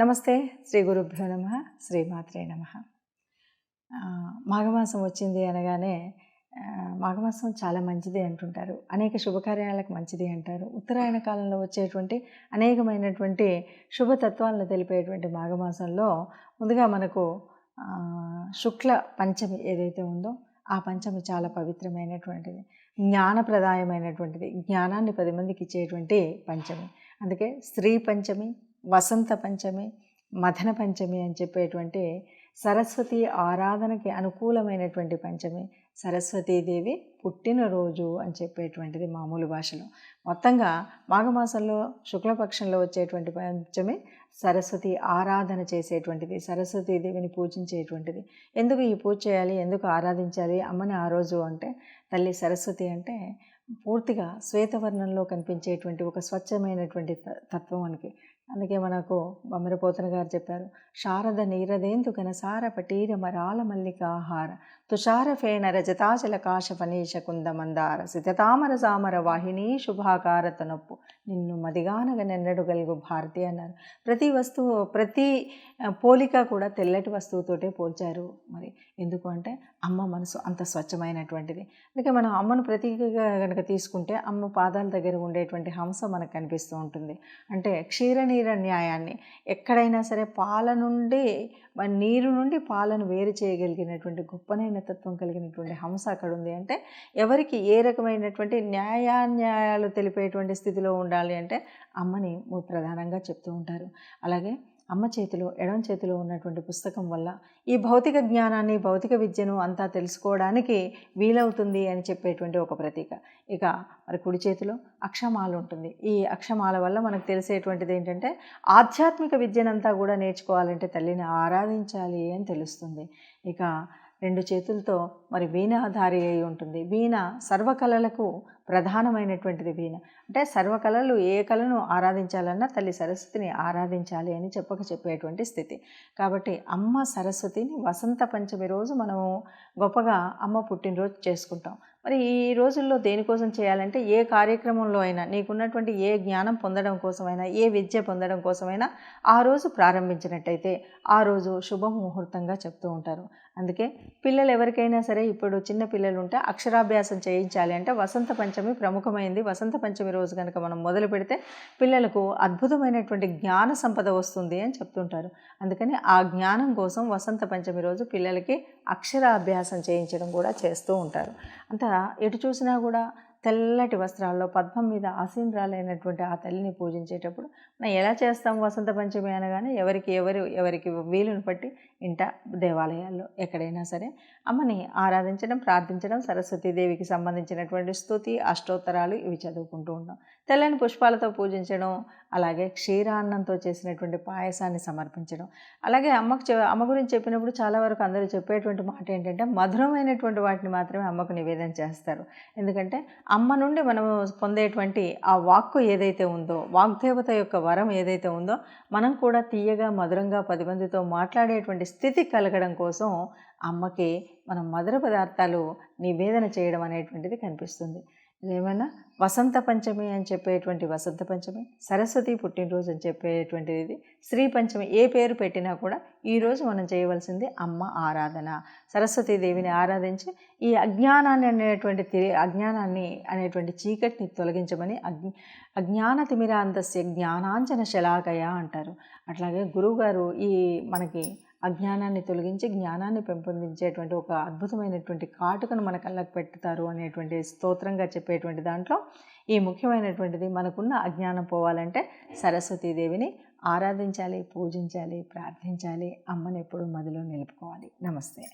నమస్తే శ్రీ గురుభ్యో నమ శ్రీమాత్రే నమ. మాఘమాసం వచ్చింది అనగానే మాఘమాసం చాలా మంచిది అంటుంటారు. అనేక శుభకార్యాలకు మంచిది అంటారు. ఉత్తరాయణ కాలంలో వచ్చేటువంటి అనేకమైనటువంటి శుభతత్వాలను తెలిపేటువంటి మాఘమాసంలో ముందుగా మనకు శుక్ల పంచమి ఏదైతే ఉందో ఆ పంచమి చాలా పవిత్రమైనటువంటిది. జ్ఞానప్రదాయమైనటువంటిది. జ్ఞానాన్ని పది మందికి ఇచ్చేటువంటి పంచమి. అందుకే స్త్రీ పంచమి వసంత పంచమి మథన పంచమి అని చెప్పేటువంటి సరస్వతి ఆరాధనకి అనుకూలమైనటువంటి పంచమి సరస్వతీదేవి పుట్టినరోజు అని చెప్పేటువంటిది మామూలు భాషలో. మొత్తంగా మాఘమాసంలో శుక్లపక్షంలో వచ్చేటువంటి పంచమి సరస్వతి ఆరాధన చేసేటువంటిది సరస్వతీదేవిని పూజించేటువంటిది. ఎందుకు ఈ పూజ చేయాలి? ఎందుకు ఆరాధించాలి? అమ్మని ఆ రోజు అంటే తల్లి సరస్వతి అంటే పూర్తిగా శ్వేతవర్ణంలో కనిపించేటువంటి ఒక స్వచ్ఛమైనటువంటి త- తత్వం మనకి అందుకే మనకు బొమ్మరపోతన గారు చెప్పారు శారద నీరదేందు కనసార పటీర మరాల మల్లికాహార తుషార ఫేణ రజతాచల కాశ ఫనీష కుంద మందార సితతామర సామర వాహిని శుభాకార తనొప్పు నిన్ను మదిగానగ నెన్నడు గలుగు భారతి అన్నారు. ప్రతి వస్తువు ప్రతి పోలిక కూడా తెల్లటి వస్తువుతోటే పోల్చారు. మరి ఎందుకు అంటే అమ్మ మనసు అంత స్వచ్ఛమైనటువంటిది. అందుకే మనం అమ్మను ప్రతీకగా కనుక తీసుకుంటే అమ్మ పాదాల దగ్గర ఉండేటువంటి హంస మనకు కనిపిస్తూ ఉంటుంది. అంటే క్షీరనీర న్యాయాన్ని ఎక్కడైనా సరే పాల నుండి మన నీరు నుండి పాలను వేరు చేయగలిగినటువంటి గొప్పనైన తత్వం కలిగినటువంటి హంస అక్కడ ఉంది అంటే ఎవరికి ఏ రకమైనటువంటి న్యాయాన్యాయాలు తెలిపేటువంటి స్థితిలో ఉండాలి అంటే అమ్మని ప్రధానంగా చెప్తూ ఉంటారు. అలాగే అమ్మ చేతిలో ఎడమ చేతిలో ఉన్నటువంటి పుస్తకం వల్ల ఈ భౌతిక జ్ఞానాన్ని భౌతిక విద్యను అంతా తెలుసుకోవడానికి వీలవుతుంది అని చెప్పేటువంటి ఒక ప్రతీక. ఇక మరి కుడి చేతిలో అక్షమాల ఉంటుంది. ఈ అక్షమాల వల్ల మనకు తెలిసేటువంటిది ఏంటంటే ఆధ్యాత్మిక విద్యనంతా కూడా నేర్చుకోవాలంటే తల్లిని ఆరాధించాలి అని తెలుస్తుంది. ఇక రెండు చేతులతో మరి వీణాధారి అయి ఉంటుంది. వీణ సర్వకళలకు ప్రధానమైనటువంటిది వీణ. అంటే సర్వకళలు ఏ కళను ఆరాధించాలన్నా తల్లి సరస్వతిని ఆరాధించాలి అని చెప్పక చెప్పేటువంటి స్థితి. కాబట్టి అమ్మ సరస్వతిని వసంత పంచమి రోజు మనము గొప్పగా అమ్మ పుట్టినరోజు చేసుకుంటాం. మరి ఈ రోజుల్లో దేనికోసం చేయాలంటే ఏ కార్యక్రమంలో అయినా నీకున్నటువంటి ఏ జ్ఞానం పొందడం కోసమైనా ఏ విద్య పొందడం కోసమైనా ఆ రోజు ప్రారంభించినట్టయితే ఆ రోజు శుభముహూర్తంగా చెప్తూ ఉంటారు. అందుకే పిల్లలు ఎవరికైనా సరే ఇప్పుడు చిన్న పిల్లలు ఉంటే అక్షరాభ్యాసం చేయించాలి అంటే వసంత పంచమి ప్రముఖమైంది. వసంత పంచమి రోజు కనుక మనం మొదలు పెడితే పిల్లలకు అద్భుతమైనటువంటి జ్ఞాన సంపద వస్తుంది అని చెప్తుంటారు. అందుకని ఆ జ్ఞానం కోసం వసంత పంచమి రోజు పిల్లలకి అక్షరాభ్యాసం చేయించడం కూడా చేస్తూ ఉంటారు. అంత ఎటు చూసినా కూడా తెల్లటి వస్త్రాల్లో పద్మం మీద ఆసీనరాలైనటువంటి ఆ తల్లిని పూజించేటప్పుడు మనం ఎలా చేస్తాం వసంత పంచమి అనగానే ఎవరికి ఎవరు ఎవరికి వీలుని బట్టి ఇంట దేవాలయాల్లో ఎక్కడైనా సరే అమ్మని ఆరాధించడం ప్రార్థించడం సరస్వతీదేవికి సంబంధించినటువంటి స్తుతి అష్టోత్తరాలు ఇవి చదువుకుంటూ ఉంటాం తెల్లని పుష్పాలతో పూజించడం అలాగే క్షీరాన్నంతో చేసినటువంటి పాయసాన్ని సమర్పించడం. అలాగే అమ్మకు చె- అమ్మ గురించి చెప్పినప్పుడు చాలా వరకు అందరూ చెప్పేటువంటి మాట ఏంటంటే మధురమైనటువంటి వాటిని మాత్రమే అమ్మకు నివేదన చేస్తారు. ఎందుకంటే అమ్మ నుండి మనం పొందేటువంటి ఆ వాక్కు ఏదైతే ఉందో వాగ్దేవత యొక్క వరం ఏదైతే ఉందో మనం కూడా తీయగా మధురంగా పది మందితో మాట్లాడేటువంటి స్థితి కలగడం కోసం అమ్మకి మనం మధుర పదార్థాలు నివేదన చేయడం అనేటువంటిది కనిపిస్తుంది. ఏమైనా? వసంత పంచమి అని చెప్పేటువంటి వసంత పంచమి సరస్వతి పుట్టినరోజు అని చెప్పేటువంటిది ఇది. శ్రీ పంచమి ఏ పేరు పెట్టినా కూడా ఈరోజు మనం చేయవలసింది అమ్మ ఆరాధన. సరస్వతీ దేవిని ఆరాధించి ఈ అజ్ఞానాన్ని అనేటువంటి తిరి అజ్ఞానాన్ని అనేటువంటి చీకటిని తొలగించమని అజ్ఞ అజ్ఞాన తిమిరాంతస్య జ్ఞానాంజన శలాకయ అంటారు. అట్లాగే గురువుగారు ఈ మనకి అజ్ఞానాన్ని తొలగించి జ్ఞానాన్ని పెంపొందించేటువంటి ఒక అద్భుతమైనటువంటి కాటుకను మన కళ్ళకు పెట్టుతారు అనేటువంటి స్తోత్రంగా చెప్పేటువంటి దాంట్లో ఈ ముఖ్యమైనటువంటిది మనకున్న అజ్ఞానం పోవాలంటే సరస్వతీదేవిని ఆరాధించాలి పూజించాలి ప్రార్థించాలి అమ్మని ఎప్పుడూ మదిలో నిలుపుకోవాలి. నమస్తే.